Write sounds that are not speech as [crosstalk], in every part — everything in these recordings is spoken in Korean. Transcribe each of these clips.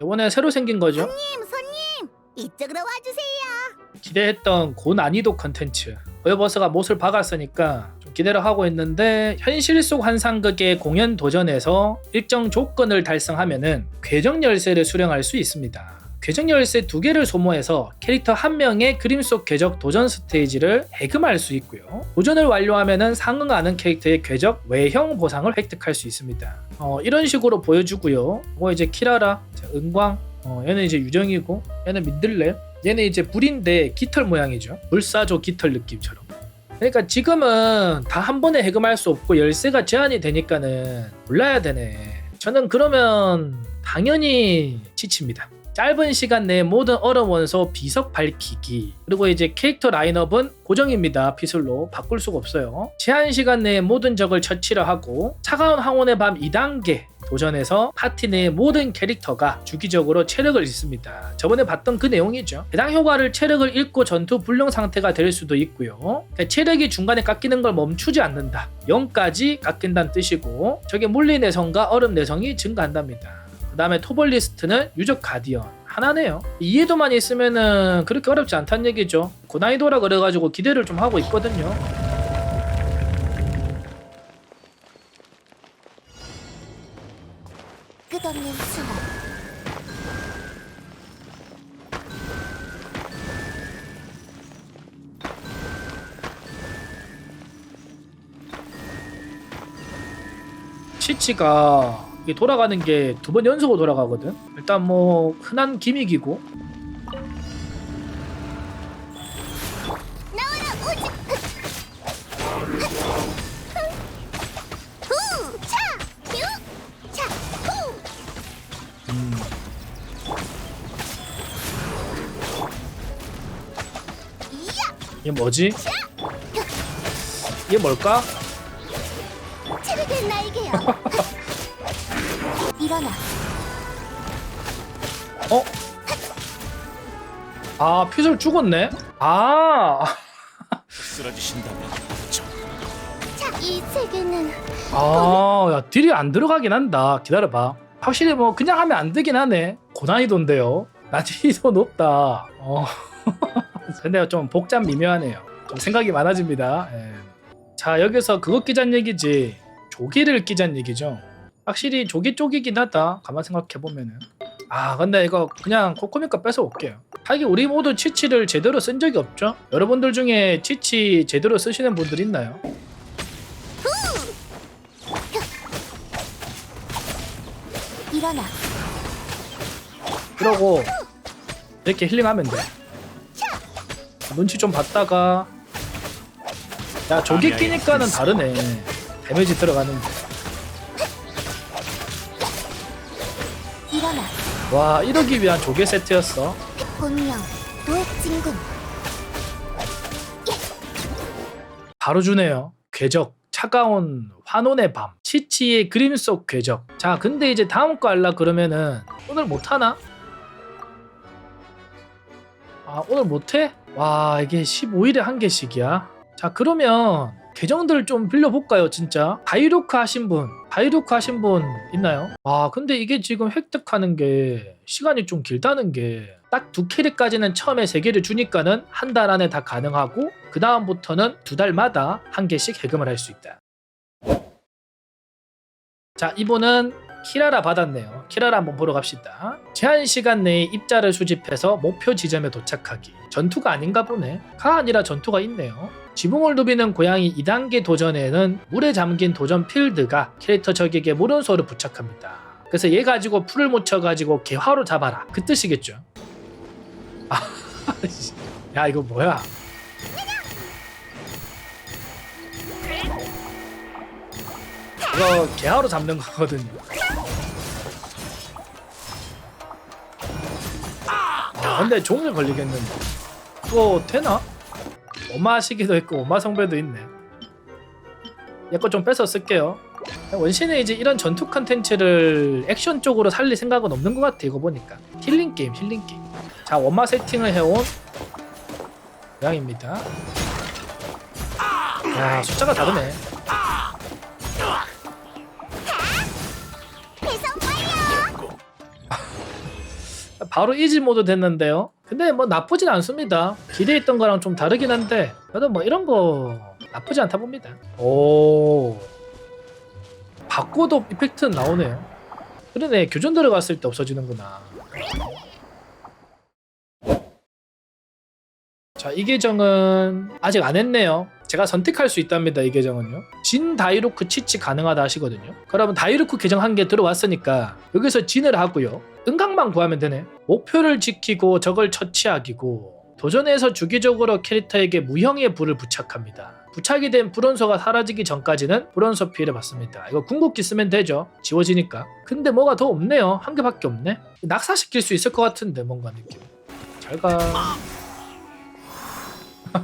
이번에 새로 생긴 거죠. 손님 손님 이쪽으로 와주세요. 기대했던 고난이도 컨텐츠 버여버스가 못을 박았으니까 좀 기대를 하고 있는데 현실 속 환상극의 공연 도전에서 일정 조건을 달성하면은 궤적 열쇠를 수령할 수 있습니다. 궤적 열쇠 두 개를 소모해서 캐릭터 한 명의 그림 속 궤적 도전 스테이지를 해금할 수 있고요. 도전을 완료하면은 상응하는 캐릭터의 궤적 외형 보상을 획득할 수 있습니다. 어, 이런 식으로 보여주고요. 뭐 이제 키라라, 자, 은광, 어, 얘는 이제 유정이고 얘는 민들레 얘는 이제 불인데 깃털 모양이죠 불사조 깃털 느낌처럼 그러니까 지금은 다 한 번에 해금할 수 없고 열쇠가 제한이 되니까는 몰라야 되네 저는 그러면 당연히 지칩니다 짧은 시간 내에 모든 얼음 원소 비석 밝히기 그리고 이제 캐릭터 라인업은 고정입니다 피슬로 바꿀 수가 없어요 제한 시간 내에 모든 적을 처치를 하고 차가운 황혼의 밤 2단계 도전에서 파티 내의 모든 캐릭터가 주기적으로 체력을 잃습니다. 저번에 봤던 그 내용이죠. 해당 효과를 체력을 잃고 전투 불능 상태가 될 수도 있고요. 그러니까 체력이 중간에 깎이는 걸 멈추지 않는다. 0까지 깎인다는 뜻이고 저게 물리 내성과 얼음 내성이 증가한답니다. 그 다음에 토벌리스트는 유적 가디언 하나네요. 이해도만 있으면은 그렇게 어렵지 않다는 얘기죠. 고난이도라 그래가지고 기대를 좀 하고 있거든요. 끝없는. 치치가 이게 돌아가는 게 두 번 연속으로 돌아가거든. 일단 뭐 흔한 기믹이고. 이야, 이게 뭐지? 이게 뭘까? 어? 아 퓨즐 죽었네. 아, 쓰러지신다면 이 세계는 아, 야 딜이 안 들어가긴 한다. 기다려봐. 확실히 뭐 그냥 하면 안 되긴 하네. 고난이도인데요. 난이도 [laughs] 높다. 어. [laughs] 근데 좀 복잡 미묘하네요. 좀 생각이 많아집니다. 예. 자 여기서 그것 끼잔 얘기지. 조기를 끼잔 얘기죠. 확실히 조기 쪽이긴 하다. 가만 생각해 보면은. 아 근데 이거 그냥 코코미카 뺏어 올게요. 하긴 우리 모두 치치를 제대로 쓴 적이 없죠. 여러분들 중에 치치 제대로 쓰시는 분들 있나요? 일어나. 그러고 이렇게 힐링하면 돼. 눈치 좀 봤다가 야 저기 끼니까는 다르네. 데미지 들어가는데. 일어나. 와 이러기 위한 조개 세트였어. 본명 도액진군. 바로 주네요. 궤적. 차가운 환혼의 밤. 치치의 그림 속 궤적. 자 근데 이제 다음 거 할라 그러면은 오늘 못하나? 아 오늘 못해? 와 이게 15일에 한 개씩이야. 자 그러면 계정들 좀 빌려볼까요 진짜? 바이루크 하신 분 바이루크 하신 분 있나요? 아 근데 이게 지금 획득하는 게 시간이 좀 길다는 게 딱 두 캐릭까지는 처음에 세 개를 주니까는 한 달 안에 다 가능하고 그 다음부터는 두 달마다 한 개씩 해금을 할 수 있다. 자 이분은 키라라 받았네요. 키라라 한번 보러 갑시다. 제한 시간 내에 입자를 수집해서 목표 지점에 도착하기. 전투가 아닌가 보네. 가 아니라 전투가 있네요. 지붕을 누비는 고양이 2단계 도전에는 물에 잠긴 도전 필드가 캐릭터 적에게 물원소를 부착합니다. 그래서 얘 가지고 풀을 묻혀가지고 개화로 잡아라. 그 뜻이겠죠. 아, [laughs] 야 이거 뭐야? 이거 개화로 잡는 거거든요. 아, 근데 종일 걸리겠는데. 이거 되나? 오마 시기도 있고 오마 성배도 있네. 얘거 좀 뺏어 쓸게요. 원신은 이제 이런 전투 컨텐츠를 액션 쪽으로 살릴 생각은 없는 것 같아 이거 보니까 힐링 게임 힐링 게임. 자 원마 세팅을 해온 모양입니다. 야 숫자가 다르네. [laughs] 바로 이지 모드 됐는데요. 근데 뭐 나쁘진 않습니다. 기대했던 거랑 좀 다르긴 한데 그래도 뭐 이런 거 나쁘지 않다 봅니다. 오 바꿔도 이펙트는 나오네요. 그러네 교전 들어갔을 때 없어지는구나. 자, 이 계정은 아직 안 했네요. 제가 선택할 수 있답니다. 이 계정은요. 진 다이루크 치치 가능하다 하시거든요. 그러면 다이루크 계정 한 개 들어왔으니까 여기서 진을 하고요. 은강만 구하면 되네. 목표를 지키고 적을 처치하기고 도전에서 주기적으로 캐릭터에게 무형의 불을 부착합니다. 부착이 된 불원소가 사라지기 전까지는 불원소 피해를 받습니다. 이거 궁극기 쓰면 되죠. 지워지니까. 근데 뭐가 더 없네요. 한 개밖에 없네. 낙사시킬 수 있을 것 같은데 뭔가 느낌. 잘 가. [laughs]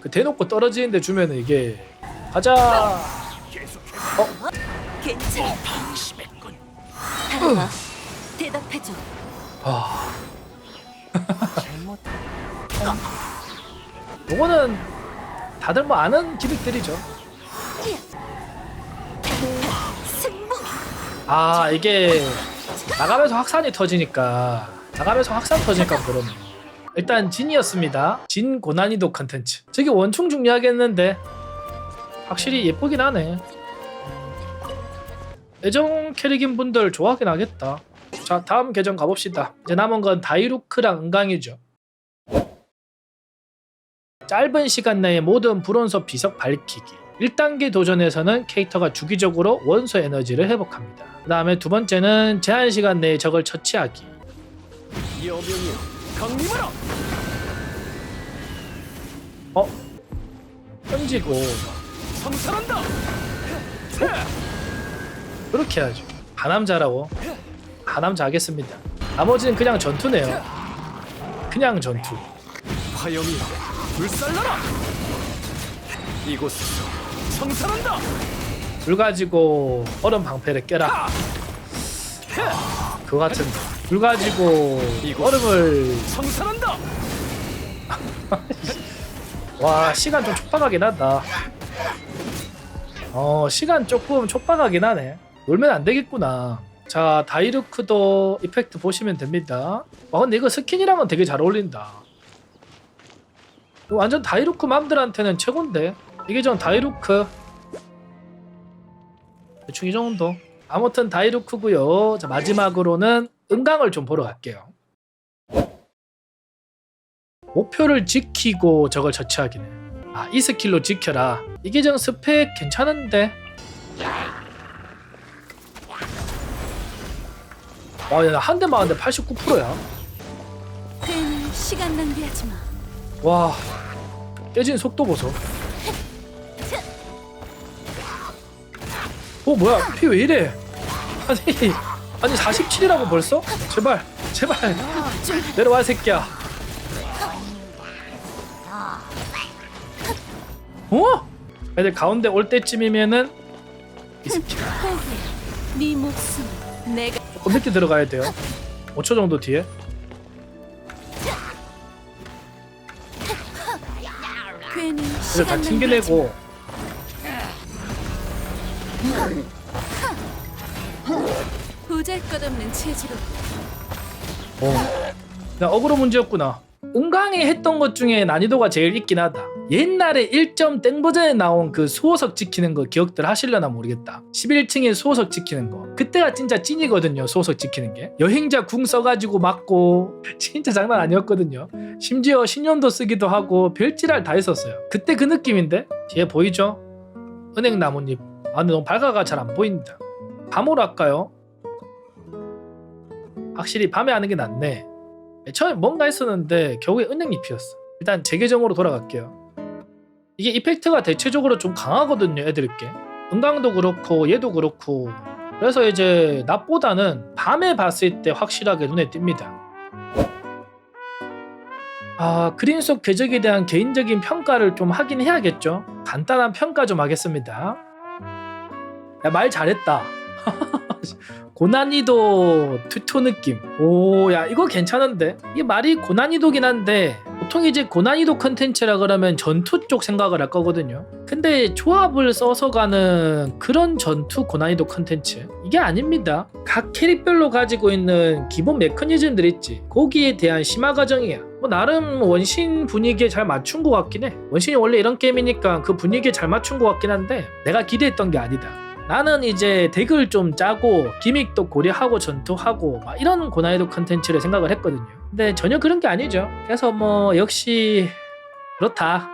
그 대놓고 떨어지는데 주면은 이게 가자. 괜찮아. 방심했군. 대답해줘. 아, 잘못. 요거는 다들 뭐 아는 기믹들이죠. 승부. 아 이게 나가면서 확산이 터지니까 나가면서 확산 터지니까 그러네. 일단 진이었습니다. 진 고난이도 컨텐츠. 저게 원충 중요하겠는데 확실히 예쁘긴 하네. 애정 캐릭인 분들 좋아하긴 하겠다. 자 다음 계정 가봅시다. 이제 남은 건 다이루크랑 은강이죠. 짧은 시간 내에 모든 불원소 비석 밝히기. 1단계 도전에서는 캐릭터가 주기적으로 원소 에너지를 회복합니다. 그 다음에 두 번째는 제한 시간 내에 적을 처치하기. 여명이 강림하라. 어? 던지고 성찰한다. 그렇게 해야죠. 하남자라고. 하남자 하겠습니다. 나머지는 그냥 전투네요. 그냥 전투. 화염이여 불살라라. 이곳에서 성찰한다. 불 가지고 얼음 방패를 깨라. 그거 같은데. 불 가지고 얼음을 성찰한다. [laughs] 와 시간 좀 촉박하긴 하다. 어 시간 조금 촉박하긴 하네. 놀면 안 되겠구나. 자 다이루크도 이펙트 보시면 됩니다. 와 근데 이거 스킨이랑은 되게 잘 어울린다. 완전 다이루크 맘들한테는 최곤데. 이게 전 다이루크. 대충 이 정도. 아무튼 다이루크고요. 자 마지막으로는 은강을 좀 보러 갈게요. 목표를 지키고 저걸 처치하기네. 아, 이 스킬로 지켜라. 이 계정 스펙 괜찮은데. 와, 야, 한 대 맞았는데 89%야. 괜히 시간 낭비하지 마. 와, 깨지는 속도 보소. 어, 뭐야? 피 왜 이래? 아니, 아니 47이라고 벌써? 제발, 제발 내려와 이 새끼야. 어? 애들 가운데 올 때쯤이면은 이 새끼 거기에 네 목숨 내가 늦게 들어가야 돼요. 5초 정도 뒤에. 괜히 그래서 다 시간 낭비하지 튕겨내고 보잘것없는 체지로 어. 그냥 어그로 문제였구나. 은강이 했던 것 중에 난이도가 제일 있긴 하다. 옛날에 1점 땡 버전에 나온 그 수호석 지키는 거 기억들 하실려나 모르겠다. 11층에 수호석 지키는 거. 그때가 진짜 찐이거든요. 수호석 지키는 게. 여행자 궁 써가지고 맞고 [laughs] 진짜 장난 아니었거든요. 심지어 신념도 쓰기도 하고 별지랄 다 했었어요. 그때 그 느낌인데 뒤에 보이죠? 은행 나뭇잎. 아 근데 너무 밝아가 잘 안 보인다. 밤으로 할까요? 확실히 밤에 하는 게 낫네. 처음에 뭔가 했었는데 결국에 은행잎이었어. 일단 제 계정으로 돌아갈게요. 이게 이펙트가 대체적으로 좀 강하거든요, 애들께. 은강도 그렇고 얘도 그렇고. 그래서 이제 낮보다는 밤에 봤을 때 확실하게 눈에 띕니다. 아, 그린 속 궤적에 대한 개인적인 평가를 좀 하긴 해야겠죠. 간단한 평가 좀 하겠습니다. 야, 말 잘했다. [laughs] 고난이도 투토 느낌. 오, 야, 이거 괜찮은데? 이게 말이 고난이도긴 한데, 보통 이제 고난이도 컨텐츠라 그러면 전투 쪽 생각을 할 거거든요. 근데 조합을 써서 가는 그런 전투 고난이도 컨텐츠 이게 아닙니다. 각 캐릭별로 가지고 있는 기본 메커니즘들 있지. 거기에 대한 심화 과정이야. 뭐 나름 원신 분위기에 잘 맞춘 것 같긴 해. 원신이 원래 이런 게임이니까 그 분위기에 잘 맞춘 것 같긴 한데 내가 기대했던 게 아니다. 나는 이제 덱을 좀 짜고 기믹도 고려하고 전투하고 막 이런 고난이도 컨텐츠를 생각을 했거든요. 근데 전혀 그런 게 아니죠. 그래서 뭐 역시 그렇다.